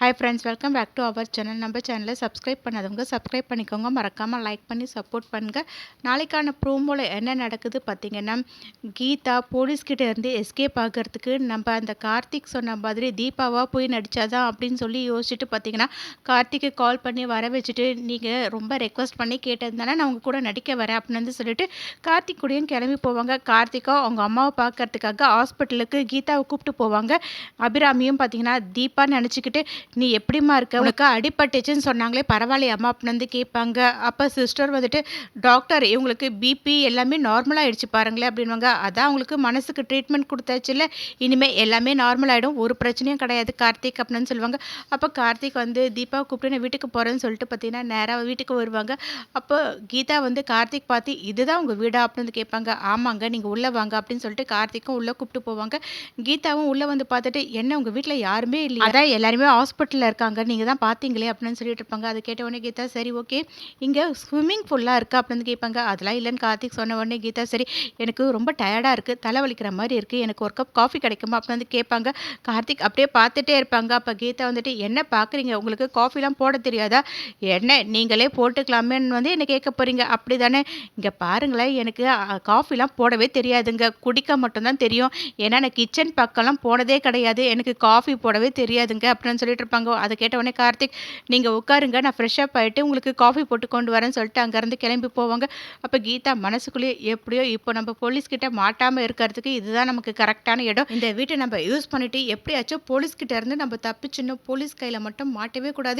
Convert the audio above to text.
Hi friends welcome back to our channel நம்ம சேனலை subscribe பண்ணாதவங்க சப்ஸ்கிரைப் பண்ணிக்கோங்க. மறக்காமல் லைக் பண்ணி சப்போர்ட் பண்ணுங்கள் நாளைக்கான ப்ரோமோவில் என்ன நடக்குது பார்த்தீங்கன்னா கீதா போலீஸ்கிட்ட இருந்து எஸ்கேப் ஆகிறதுக்கு நம்ம அந்த கார்த்திக் சொன்ன மாதிரி தீபாவாக போய் நடித்தாதான் அப்படின்னு சொல்லி யோசிச்சுட்டு பார்த்தீங்கன்னா கார்த்திக்கு கால் பண்ணி வர வச்சுட்டு நீங்கள் ரொம்ப ரெக்வஸ்ட் பண்ணி கேட்டதுனால நான் உங்கள் கூட நடிக்க வரேன் அப்படின்னு சொல்லிட்டு கார்த்திக் கூடயும் கிளம்பி போவாங்க. கார்த்திகா அவங்க அம்மாவை பார்க்கறதுக்காக ஹாஸ்பிட்டலுக்கு கீதாவை கூப்பிட்டு போவாங்க. அபிராமியும் பார்த்தீங்கன்னா தீபா நினச்சிக்கிட்டு நீ எப்படிம்மா இருக்க? உனக்கு அடிபட்டுச்சுன்னு சொன்னாங்களே பரவாயில்லையாம்மா அப்படின்னு வந்து கேட்பாங்க. அப்போ சிஸ்டர் வந்துட்டு டாக்டர் இவங்களுக்கு பிபி எல்லாமே நார்மலாக ஆயிடுச்சு பாருங்களேன் அப்படின்வாங்க அதான் அவங்களுக்கு மனசுக்கு ட்ரீட்மெண்ட் கொடுத்தாச்சு இல்லை. இனிமேல் எல்லாமே நார்மல் ஆகிடும் ஒரு பிரச்சனையும் கிடையாது. கார்த்திக் அப்படின்னு சொல்லுவாங்க. அப்போ கார்த்திக் வந்து தீபா கூப்பிட்டு நான் வீட்டுக்கு போகிறேன்னு சொல்லிட்டு பார்த்தீங்கன்னா நேராக வீட்டுக்கு வருவாங்க. அப்போ கீதா வந்து கார்த்திக் பார்த்து இதுதான் உங்கள் வீடா? அப்படின்னு வந்து கேட்பாங்க. ஆமாங்க நீங்கள் உள்ளே வாங்க அப்படின்னு சொல்லிட்டு கார்த்திக்கும் உள்ளே கூப்பிட்டு போவாங்க. கீதாவும் உள்ளே வந்து பார்த்துட்டு என்ன உங்கள் வீட்டில் யாருமே இல்லை அதான் எல்லாருமே ஹாஸ்பிட்டல் ஹாஸ்பிட்டலில் இருக்காங்க. நீங்கள் தான் பார்த்தீங்களே அப்படின்னு சொல்லிட்டு இருப்பாங்க. அதை கேட்ட உடனே கீதா சரி ஓகே. இங்கே ஸ்விம்மிங் ஃபுல்லாக இருக்கா? அப்படின்னு கேட்பாங்க. அதெல்லாம் இல்லைன்னு கார்த்திக் சொன்ன உடனே கீதா சரி எனக்கு ரொம்ப டயர்டாக இருக்குது தலைவலிக்கிற மாதிரி இருக்குது எனக்கு ஒரு கப் காஃபி கிடைக்குமா? அப்படின்னு வந்து கேட்பாங்க. கார்த்திக் அப்படியே பார்த்துட்டே இருப்பாங்க. அப்போ கீதா வந்துட்டு என்ன பார்க்குறீங்க உங்களுக்கு காஃபிலாம் போட தெரியாதா? என்ன நீங்களே போட்டுக்கலாமேன்னு வந்து என்ன கேட்க போகிறீங்க அப்படி தானே இங்கே பாருங்களேன் எனக்கு காஃபிலாம் போடவே தெரியாதுங்க. குடிக்க மட்டும்தான் தெரியும். ஏன்னா நான் கிச்சன் பக்கம்லாம் போனதே கிடையாது. எனக்கு காஃபி போடவே தெரியாதுங்க. அப்படின்னு சொல்லிட்டு இருப்பாங்க? அதை கேட்ட உடனே கார்த்திக் நீங்கள் உட்காருங்க நான் ஃப்ரெஷ்ஷப் ஆகிட்டு உங்களுக்கு காஃபி போட்டு கொண்டு வரேன்னு சொல்லிட்டு அங்கேருந்து கிளம்பி போவாங்க. அப்போ கீதா மனசுக்குள்ளேயே எப்படியோ இப்போ நம்ம போலீஸ்கிட்ட மாட்டாமல் இருக்கிறதுக்கு இதுதான் நமக்கு கரெக்டான இடம். இந்த வீட்டை நம்ம யூஸ் பண்ணிவிட்டு எப்படியாச்சும் போலீஸ்கிட்ட இருந்து நம்ம தப்பிச்சுன்னு போலீஸ் கையில் மட்டும் மாட்டவே கூடாது.